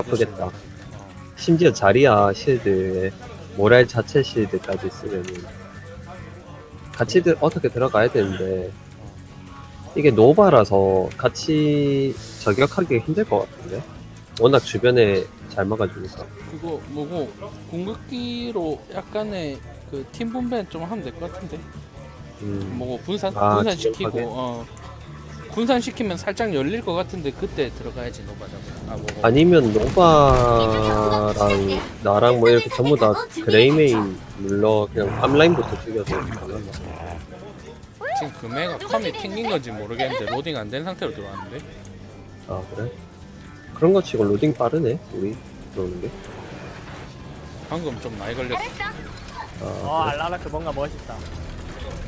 아프겠다. 심지어 자리야 실드에 모랄 자체 실드까지 쓰면은 같이 들, 어떻게 들어가야 되는데. 이게 노바라서 같이 저격하기 힘들 것 같은데? 워낙 주변에 잘 막아주니까. 그거 뭐고 궁극기로 약간의 그 팀 분배 좀 하면 될 것 같은데? 음, 뭐고 분산 아, 분산시키고 지역하게? 어 분산시키면 살짝 열릴 것 같은데 그때 들어가야지 노바자고 아 뭐고 아니면 노바랑 나랑 뭐 이렇게 전부 다 그레이메인 눌러 그냥 앞라인부터 죽여도 되나? 지금 금해가 컴이 튕긴 건지 모르겠는데 로딩 안 된 상태로 들어왔는데? 아 그래? 그런 거 치고 로딩 빠르네 우리 들어오는 게. 방금 좀 많이 걸렸어. 어. 아, 알라라크 뭔가 멋있다.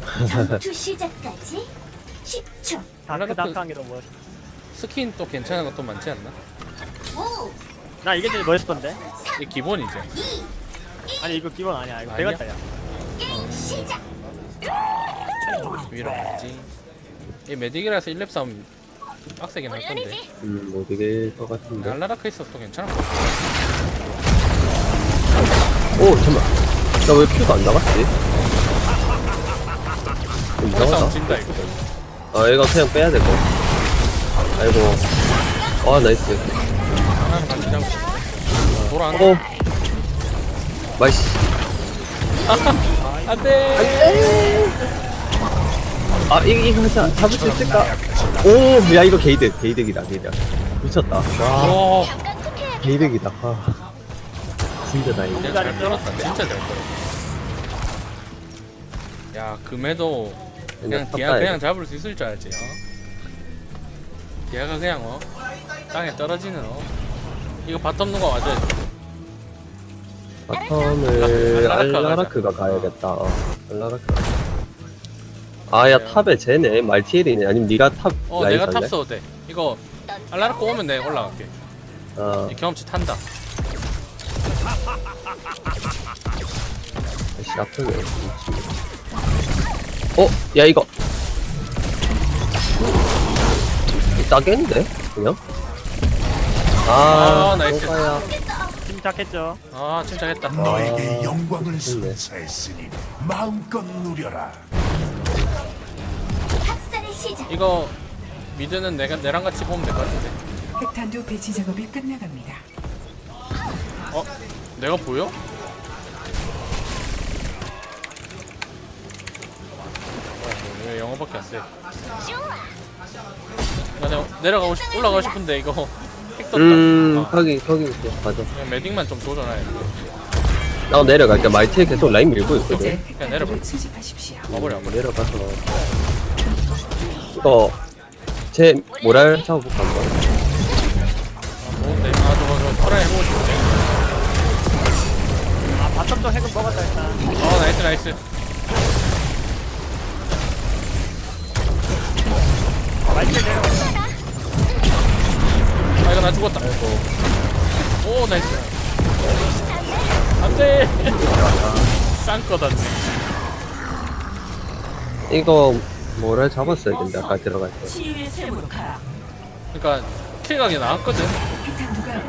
전투 시작까지 10초. 다크다크한 게 너무 멋있다 스킨 또 괜찮은 것도 많지 않나? 5, 나 이게 제일 멋있던데. 이 기본이지. 아니 이거 기본 아니야. 이거 아니야? 배웠다 야. 게임 시작. 위로 가지. 이 메딕이라서 1렙 싸움 빡세긴 할 건데. 음, 못 이길 것 같은데. 알라라크 있어도 또 괜찮아. 오 잠깐만. 나왜 퓨가 안 나갔지? 좀 싸움 이상하다. 진다 이거 아 이거 그냥 빼야 될거 아이고. 아 나이스. 하나는 같이 잡고 싶어. 돌아 안오 마이씨. 안 돼. 아 이거 이거 하자 잡을 수 있을까? 오 야 이거 게이득. 게이득이다 게이득. 미쳤다. 와. 오 투표해. 게이득이다. 아. 진짜 다행이다 그냥 잘 떨었다. 진짜 잘 떨었다. 야 금해도 그냥 탑 디아 그냥 돼. 잡을 수 있을 줄 알지 어? 디아가 그냥 어? 땅에 떨어지는 어? 이거 바텀 누가 와줘야 돼? 바텀을 알라라크가 알라라크가 가야겠다. 어, 알라라크 아야 탑에 쟤네? 말티엘이네? 아니면 네가 탑 어 라인 내가 갈래? 탑 써도 돼. 이거 알라라코 오면 내가 올라갈게. 아. 이 경험치 탄다. 씨 아프네 어? 야 이거 따겠는데? 그냥? 아, 아, 나이스. 침착했죠 아 침착했다 너에게 아, 영광을. 선사했으니 마음껏 누려라. 학살의 시작. 이거 미드는 내가 내랑 같이 보면 될 것 같은데 핵탄두 배치 작업이 끝나갑니다. 어? 내가 보여? 왜 영어밖에 안 돼? 나 내가 내려가고 싶, 올라가고 싶은데 이거 핵 떴다. 음 아, 거기 거기 있어 맞아 그냥 매딩만 좀 돼. 나 내려갈게 말티엘 계속 라인 밀고 있거든 그냥 내려봐. 핵탄두를 수집하십시오. 와버려 와버려. 내려가서 이거 제 모랄 잡아볼까 한번 아 좋은데. 아 저거 저거 트라이 해보고 싶은데. 아 바텀도 핵은 먹었다 일단 어 나이스 나이스. 아 이거 나 죽었다. 오 나이스. 안돼. 쌍 거다네. 이거 모랄 잡았어야 된다 아까 들어갈 때 치유의 샘으로 가. 그러니까 킬각이 나왔거든.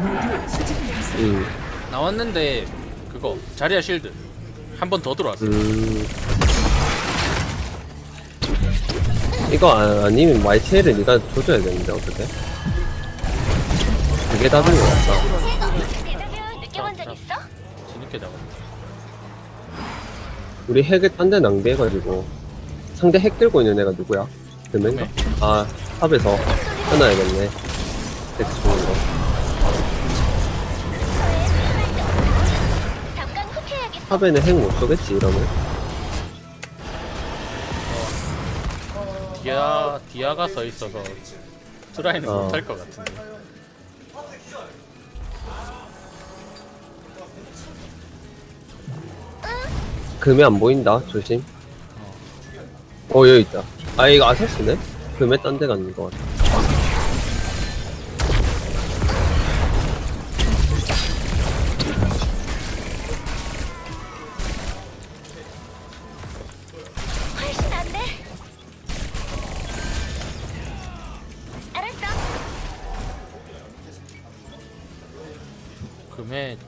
모두 수집을. 음, 나왔는데 그거 자리야 실드 한 번 더 들어왔어. 음. 이거 아, 아니면 말티엘을 네가 조져야 되는데 어떻게? 그게 답인 것 같다 느껴본 적 있어? 뒤늦게 잡아. 우리 핵을 딴 데 낭비해가지고 상대 핵 들고 있는 애가 누구야? 금인가? 아 탑에서 끊어야겠네 핵 주는 거 잠깐 후퇴해야겠어. 탑에는 핵 못 쏘겠지 이러면 디아 디아가 서 있어서 트라이는 어. 못할 것 같은데. 금이 안 보인다 조심 어 여기 있다 아 이거 아세스네? 금에 딴 데 가는 거 같아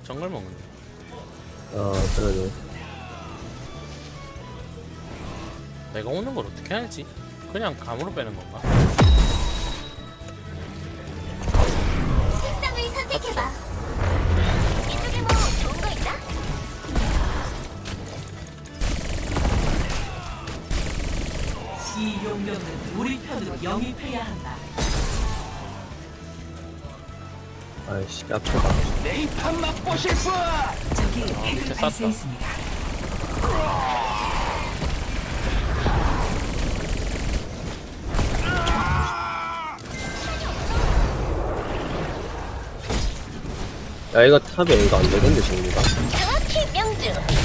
정글 먹는데. 아 그러네 내가 오는 걸 어떻게 알지? 그냥 감으로 빼는 건가? 색상을 선택해봐. 이쪽에 뭐 좋은 거 있나? 이 용병은 우리 편으로 영입해야 한다. 아이씨 아프다 적이 밑에 핵을 쌌다. 발사했습니다. 야 이거 탑에 이거 안 되겠는데 정리가 정확히 명중.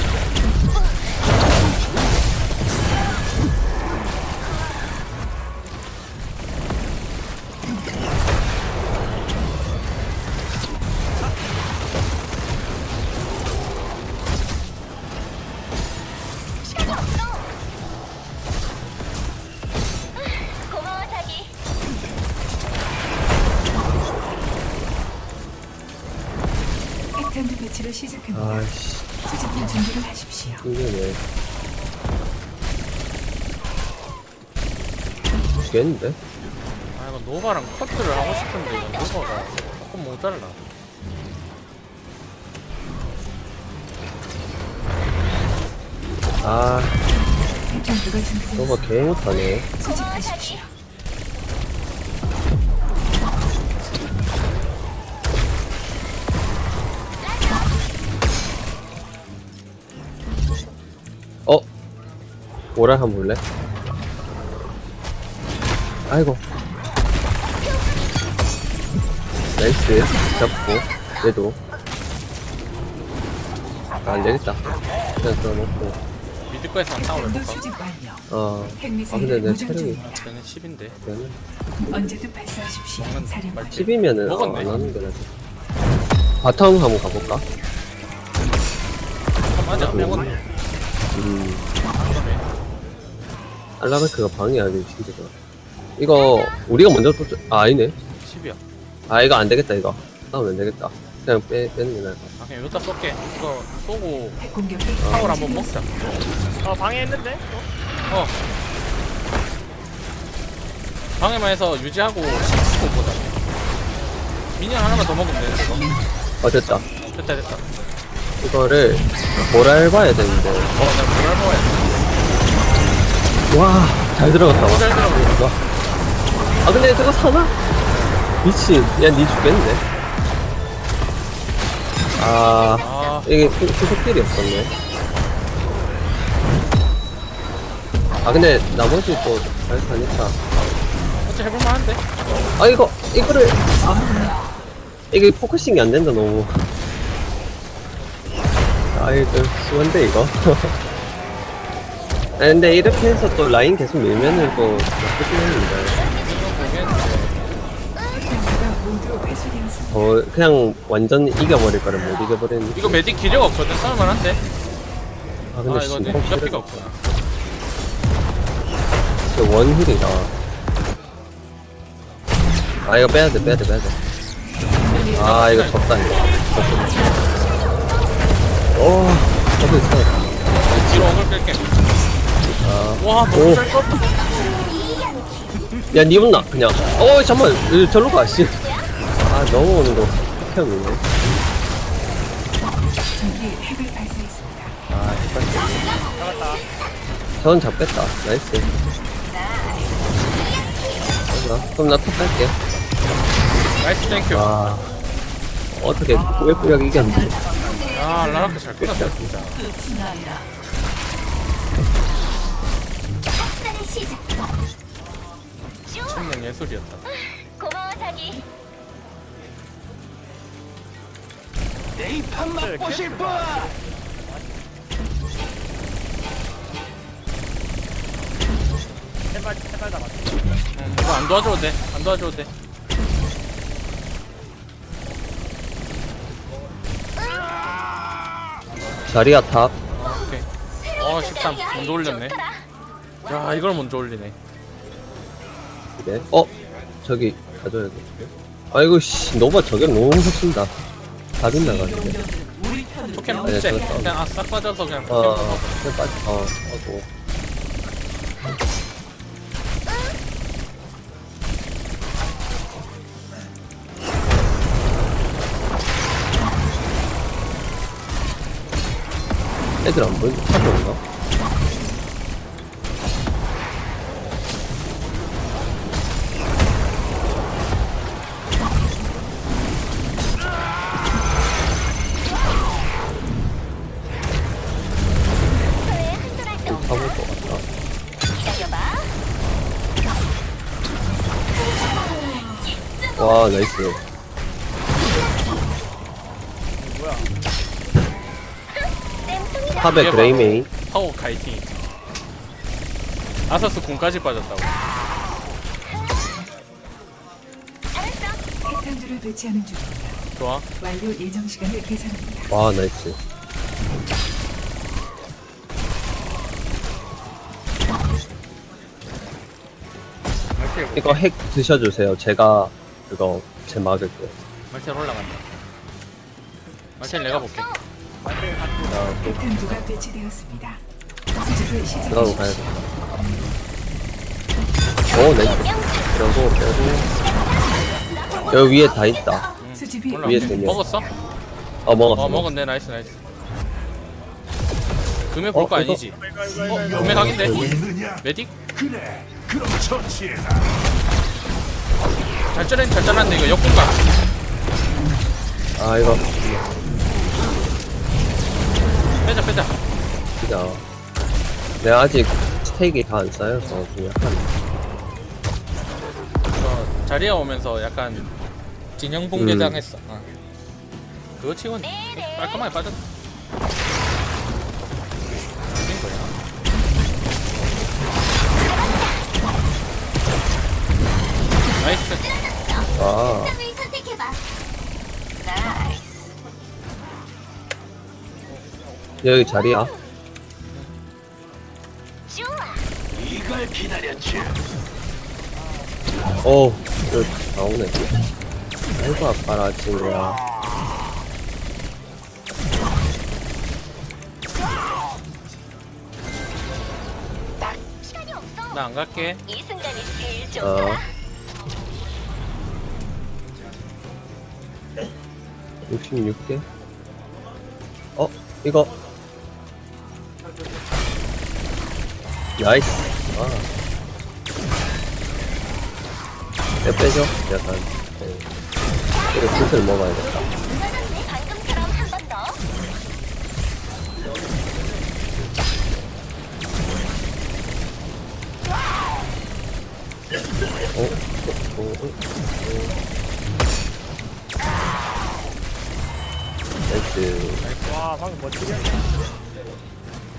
수집할 준비를 하십시오. 힘드네 죽겠는데? 아 이거 노바랑 커트를 하고 싶은데 이거 노바가 조금 모자라. 아. 너가 개 못하네 수집하십시오. 오랄 한번 볼래? 아이고 나이스 잡고 얘도 아, 안되겠다 그냥 들어놓고 미드 거에서만 싸우려 핵탄두 볼까? 수집 완료. 어 아, 근데 내 체력이-. 쟤는 10인데. 그러면 언제든 발사하십시오. 먹는 사령관. 말지. 10이면은 먹었네. 안 하는 게 낫지 바텀 한번 가볼까? 맞아. 먹었네. 음. 알라베크가 방해하기 힘들어 이거 우리가 먼저 쫓아 아 아니네 10이야. 아 이거 안 되겠다 이거 싸우면 안 되겠다 그냥 빼, 빼는 게 나을 것아 그냥 여기다 쏠게. 이거 쏘고 파워를 한번 먹자. 어 방해했는데? 어? 어. 방해만 해서 유지하고 10초 보자. 미니언 하나만 더 먹으면 되는 거. 같아 어 됐다 됐다 됐다. 이거를 보랄 봐야 되는데 어, 내가 뭐랄 먹어야 돼. 와 잘 들어갔다 와. 잘 들어갔다. 와. 아 근데 저거 사나? 미친 야 니 죽겠는데 아 아, 이게 후- 후속딜이 없었네 아 근데 나머지 또잘 사니까 어째 해볼만 한데? 아 이거 이거를 아 이게 포커싱이 안 된다 너무 아 이거 수한데 이거 아 근데 이렇게 해서 또 라인 계속 밀면은 또 나쁘긴 회수되었습니다. 어 그냥 완전 이겨버릴 거를 못 이겨버리는 이거 메딕 기력 없거든. 싸울만한데? 아 근데 아, 이거 내 진짜 무적기가 없구나. 진짜 원힐이다 아 이거 빼야돼 빼야돼 빼야돼 아 이거 졌다 이거 오 저도 있어 뒤로 어글 끌게. 아 와, 오. 너무 잘. 야, 니 혼나, 그냥. 어, 잠만, 으, 절로 가, 씨. 아, 넘어오는 거. 발사했습니다. 아, 헷갈려. 잡았다 전 잡겠다. 나이스. 자, 그럼 나탑 갈게. 나이스 땡큐. 와. 어떻게, 꾸역꾸역 이겼는데. 아, 라라크 잘 끊었다, 진짜. 시작. 슈. 천년 예술이었다. 고마워 자기. 제발 제발 잡았다 음, 이거 안 도와줘도 돼. 안 도와줘도 돼. 자리야 탑. 오케이. 어, 13. 먼저 올렸네. 야, 이걸 먼저 올리네. 네. 어? 저기, 가져야 돼. 아이고, 씨, 노바 저격 너무 섭신다. 다 빗나가는데. 포켓 아니야, 저것도. 그냥 아, 싹 빠져서 그냥 어, 어, 그냥 빠지, 어, 하고. 애들 안 보이는 차인가? 저의 와, 나이스. 뭐야? 탑에 얘가 그레이메인. 파워 카이팅 아서스 공까지 빠졌다고. 핵탄두를 배치하는. 좋아 완료 예정 시간을 계산합니다. 와, 나이스. 이거 핵 드셔주세요. 제가 그거 제 막을게요. 말텔 올라간다 말텔 내가 볼게 핵탄두가 배치되었습니다. 들어가고 가야 시작하십시오. 돼. 오. 그러고, 빼고. 여기 위에 다 있다. 수집이 위에 세 명. 먹었어? 어, 먹었어. 어 먹었네 나이스 나이스 금액 어, 볼거 이거- 아니지? 어? 금액? 보이느냐? 메딕? 그래. 그럼 처치해라. 잘 짜낸 잘 짜놨는데 이거 역공각 아, 이거, 빼자 빼자 진짜. 내가 아직 스테이크 다안 쌓여서 좀 약간. 어, 자리에 오면서 약간 진영 붕괴당 했어 어. 그거 치곤 깔끔하게 빠졌 된 여기 자리야. 이걸 기다렸지. 오, 이거 나오네. 아이고, 아파라, 친구야. 시간이 없어. 나 안 갈게 이 순간이 제일 어. 좋다. 66개? 어, 이거. 나이스. 아. 빼, 빼죠? 약간. 네. 이거 슬슬 먹어야겠다. 맞았네. 방금처럼 한 번 더. 어? 어? 어? 어? 나이스. 와 방금 멋지게.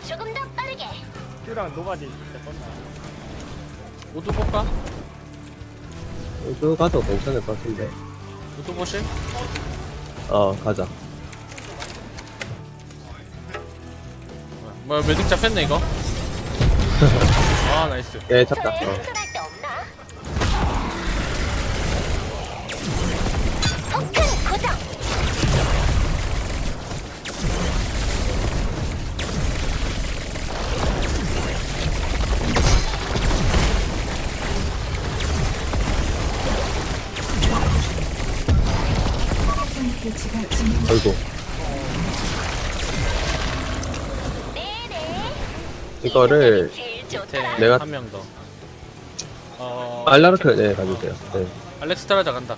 조금 더 큐랑 노바디 진짜 떴나. 우드 볼까? 우주 가도 괜찮을 것 같은데. 우드 보실? 어, 가자. 뭐야 매듭 잡혔네 이거 아 나이스 예, 잡다. 어. 아이고. 이거를. 내가- 한 명 더 어... 알라르크, 네, 가주세요. 네. 알렉스 따라자 간다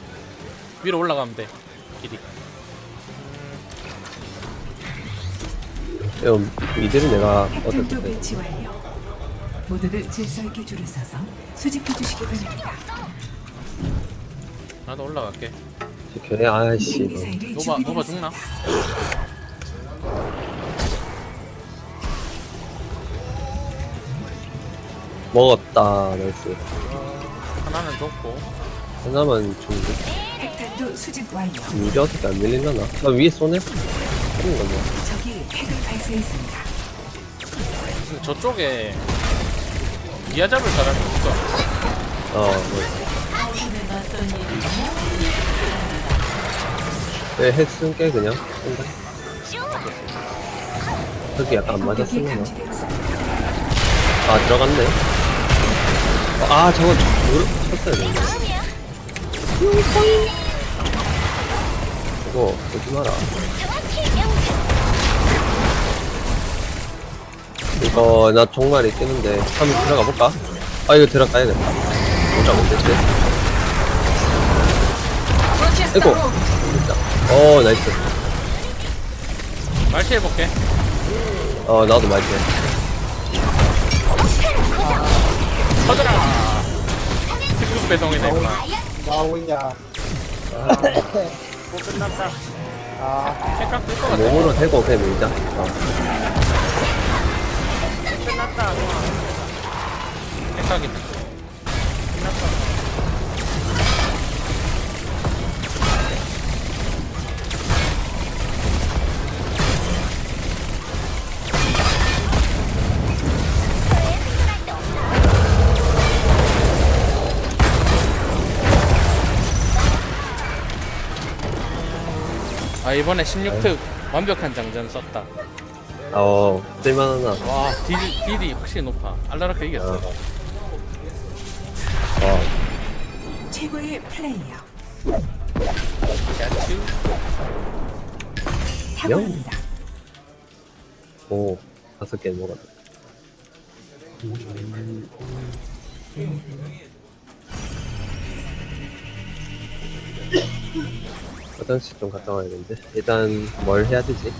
위로 올라가면 돼 길이 이거 미드를 내가 어떻게 핵탄두 돼? 배치 완료. 모두들 질서 있게 줄을 서서 수집해 주시기 바랍니다. 나도 올라갈게 걔, 아이씨. 미사일이 노바 노바. 죽나? 먹었다. 나이스. 하나는 줬고 하나만 좀, 핵탄두 수집 완료. 미리 어떻게 안 밀리려나? 나 위에 쏘네? 거냐? 적이 핵을 발사했습니다. 무슨 저쪽에 미아 잡을 사람이 없어 어, 뭐. 네, 핵 쓴 게 그냥. 쓴다. 흙이 약간 안 맞았으면. 감지되었습니다. 아, 들어갔네. 어, 아, 저거 누르, 쳤어야 되는데. 이거, 오지 마라. 이거, 나 종말이 뜨는데. 한번 들어가 볼까? 아, 이거 들어가야겠다. 못 잡겠지? 아이고. 어, 나이스. 말시 해볼게. 어, 나도 말게. 터져라. 특급 배송이 되구나. 나오냐. 뭐 끝났다. 아, 생각 뜰것 같아. 몸으로 대고 그냥 밀자. 어. 끝났다. 생각이. 아 이번에 16특 완벽한 장전 썼다. 어, 쓸만하나. 와 딜, 딜이 확실히 높아. 알라라크 이겼어. 어, 최고의 플레이어. 야추. 탁월합니다. 오, 다섯 개 먹었다. 화장실 좀 갔다 와야 되는데. 일단, 뭘 해야 되지?